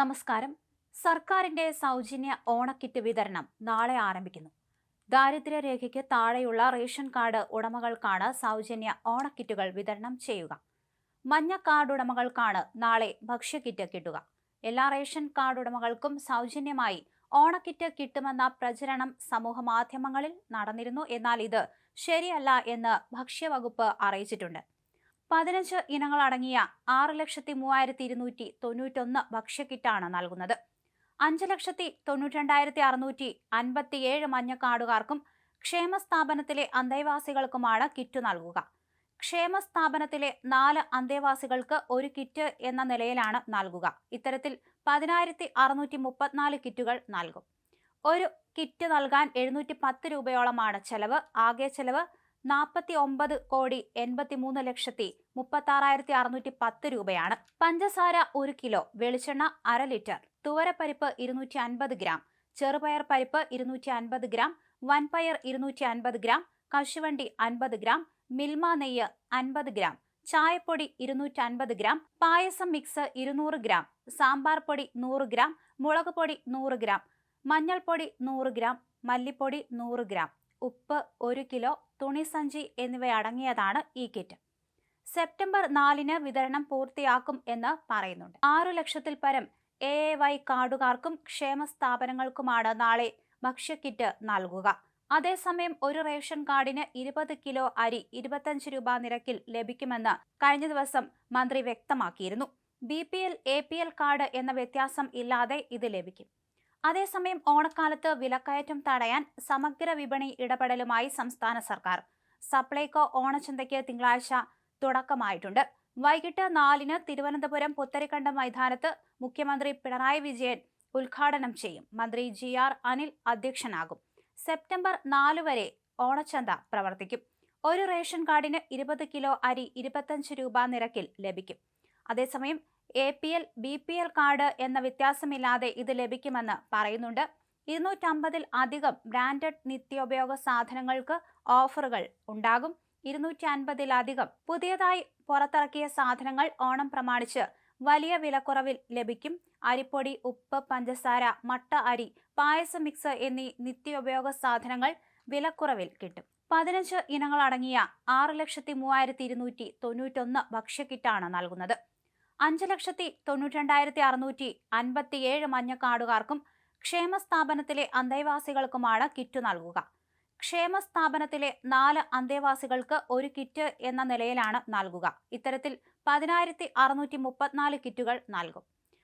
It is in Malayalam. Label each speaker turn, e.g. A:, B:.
A: നമസ്കാരം സർക്കാരിന്റെ സൗജന്യ ഓണക്കിറ്റ് വിതരണം നാളെ ആരംഭിക്കുന്നു ദാരിദ്ര്യരേഖയ്ക്ക് താഴെയുള്ള റേഷൻ കാർഡ് ഉടമകൾക്കാണ് സൗജന്യ ഓണക്കിറ്റുകൾ വിതരണം ചെയ്യുക മഞ്ഞ കാർഡ് ഉടമകൾക്കാണ് നാളെ ഭക്ഷ്യക്കിറ്റ് കിട്ടുക എല്ലാ റേഷൻ കാർഡ് ഉടമകൾക്കും സൗജന്യമായി ഓണക്കിറ്റ് കിട്ടുമെന്ന പ്രചരണം സമൂഹ മാധ്യമങ്ങളിൽ നടന്നിരുന്നു എന്നാൽ ഇത് ശരിയല്ല എന്ന് ഭക്ഷ്യവകുപ്പ് അറിയിച്ചിട്ടുണ്ട് പതിനഞ്ച് ഇനങ്ങൾ അടങ്ങിയ ആറ് ലക്ഷത്തി മൂവായിരത്തി ഇരുന്നൂറ്റി തൊണ്ണൂറ്റൊന്ന് ഭക്ഷ്യക്കിറ്റാണ് നൽകുന്നത് അഞ്ച് ലക്ഷത്തി തൊണ്ണൂറ്റിരണ്ടായിരത്തി അറുന്നൂറ്റി അൻപത്തിയേഴ് മഞ്ഞക്കാടുകാർക്കും ക്ഷേമ സ്ഥാപനത്തിലെ അന്തേവാസികൾക്കുമാണ് കിറ്റ് നൽകുക ക്ഷേമ സ്ഥാപനത്തിലെ നാല് അന്തേവാസികൾക്ക് ഒരു കിറ്റ് എന്ന നിലയിലാണ് നൽകുക ഇത്തരത്തിൽ പതിനായിരത്തി അറുന്നൂറ്റി മുപ്പത്തിനാല് കിറ്റുകൾ നൽകും ഒരു കിറ്റ് നൽകാൻ എഴുന്നൂറ്റി പത്ത് രൂപയോളമാണ് ചെലവ് ആകെ ചെലവ് നാൽപ്പത്തി ഒമ്പത് കോടി എൺപത്തി മൂന്ന് ലക്ഷത്തി മുപ്പത്തി ആറായിരത്തി അറുന്നൂറ്റി പത്ത് രൂപയാണ് പഞ്ചസാര ഒരു കിലോ വെളിച്ചെണ്ണ അര ലിറ്റർ തുവരപ്പരിപ്പ് ഇരുന്നൂറ്റി അൻപത് ഗ്രാം ചെറുപയർ പരിപ്പ് ഇരുന്നൂറ്റി അൻപത് ഗ്രാം വൻപയർ ഇരുന്നൂറ്റി അൻപത് ഗ്രാം കശുവണ്ടി അൻപത് ഗ്രാം മിൽമ നെയ്യ് അൻപത് ഗ്രാം ചായപ്പൊടി ഇരുന്നൂറ്റി അൻപത് ഗ്രാം പായസം മിക്സ് ഇരുന്നൂറ് ഗ്രാം സാമ്പാർ പൊടി നൂറ് ഗ്രാം മുളക് പൊടി നൂറ് ഗ്രാം മഞ്ഞൾപ്പൊടി നൂറ് ഗ്രാം മല്ലിപ്പൊടി നൂറ് ഗ്രാം ഉപ്പ് ഒരു കിലോ തുണിസഞ്ചി എന്നിവയടങ്ങിയതാണ് ഈ കിറ്റ് സെപ്റ്റംബർ നാലിന് വിതരണം പൂർത്തിയാക്കും എന്ന് പറയുന്നുണ്ട് ആറു ലക്ഷത്തിൽ പരം എ എ വൈ കാർഡുകാർക്കും ക്ഷേമ സ്ഥാപനങ്ങൾക്കുമാണ് നാളെ ഭക്ഷ്യക്കിറ്റ് നൽകുക അതേസമയം ഒരു റേഷൻ കാർഡിന് ഇരുപത് കിലോ അരി ഇരുപത്തഞ്ച് രൂപ നിരക്കിൽ ലഭിക്കുമെന്ന് കഴിഞ്ഞ ദിവസം മന്ത്രി വ്യക്തമാക്കിയിരുന്നു B P L A P L card എന്ന വ്യത്യാസം ഇല്ലാതെ ഇത് ലഭിക്കും അതേസമയം ഓണക്കാലത്ത് വിലക്കയറ്റം തടയാൻ സമഗ്ര വിപണി ഇടപെടലുമായി സംസ്ഥാന സർക്കാർ സപ്ലൈകോ ഓണച്ചന്തയ്ക്ക് തിങ്കളാഴ്ച തുടക്കമായിട്ടുണ്ട് വൈകിട്ട് നാലിന് തിരുവനന്തപുരം പുത്തരിക്കണ്ടം മൈതാനത്ത് മുഖ്യമന്ത്രി പിണറായി വിജയൻ ഉദ്ഘാടനം ചെയ്യും മന്ത്രി ജി ആർ അനിൽ അധ്യക്ഷനാകും സെപ്റ്റംബർ നാല് വരെ ഓണച്ചന്ത പ്രവർത്തിക്കും ഒരു റേഷൻ കാർഡിന് ഇരുപത് കിലോ അരി ഇരുപത്തഞ്ച് രൂപ നിരക്കിൽ ലഭിക്കും അതേസമയം A P L B P L card എന്ന വ്യത്യാസമില്ലാതെ ഇത് ലഭിക്കുമെന്ന് പറയുന്നുണ്ട് ഇരുന്നൂറ്റമ്പതിൽ അധികം ബ്രാൻഡഡ് നിത്യോപയോഗ സാധനങ്ങൾക്ക് ഓഫറുകൾ ഉണ്ടാകും ഇരുന്നൂറ്റി അൻപതിലധികം പുതിയതായി പുറത്തിറക്കിയ സാധനങ്ങൾ ഓണം പ്രമാണിച്ച് വലിയ വിലക്കുറവിൽ ലഭിക്കും അരിപ്പൊടി ഉപ്പ് പഞ്ചസാര മട്ട അരി പായസ മിക്സ് എന്നീ നിത്യോപയോഗ സാധനങ്ങൾ വിലക്കുറവിൽ കിട്ടും പതിനഞ്ച് ഇനങ്ങളടങ്ങിയ ആറ് ലക്ഷത്തി മൂവായിരത്തി ഇരുന്നൂറ്റി തൊണ്ണൂറ്റൊന്ന് ഭക്ഷ്യക്കിറ്റാണ് നൽകുന്നത് അഞ്ച് ലക്ഷത്തി തൊണ്ണൂറ്റിരണ്ടായിരത്തി അറുന്നൂറ്റി അൻപത്തിയേഴ് മഞ്ഞക്കാടുകാർക്കും ക്ഷേമ സ്ഥാപനത്തിലെ അന്തേവാസികൾക്കുമാണ് കിറ്റ് നൽകുക ക്ഷേമ സ്ഥാപനത്തിലെ നാല് അന്തേവാസികൾക്ക് ഒരു കിറ്റ് എന്ന നിലയിലാണ് നൽകുക ഇത്തരത്തിൽ പതിനായിരത്തി കിറ്റുകൾ നൽകും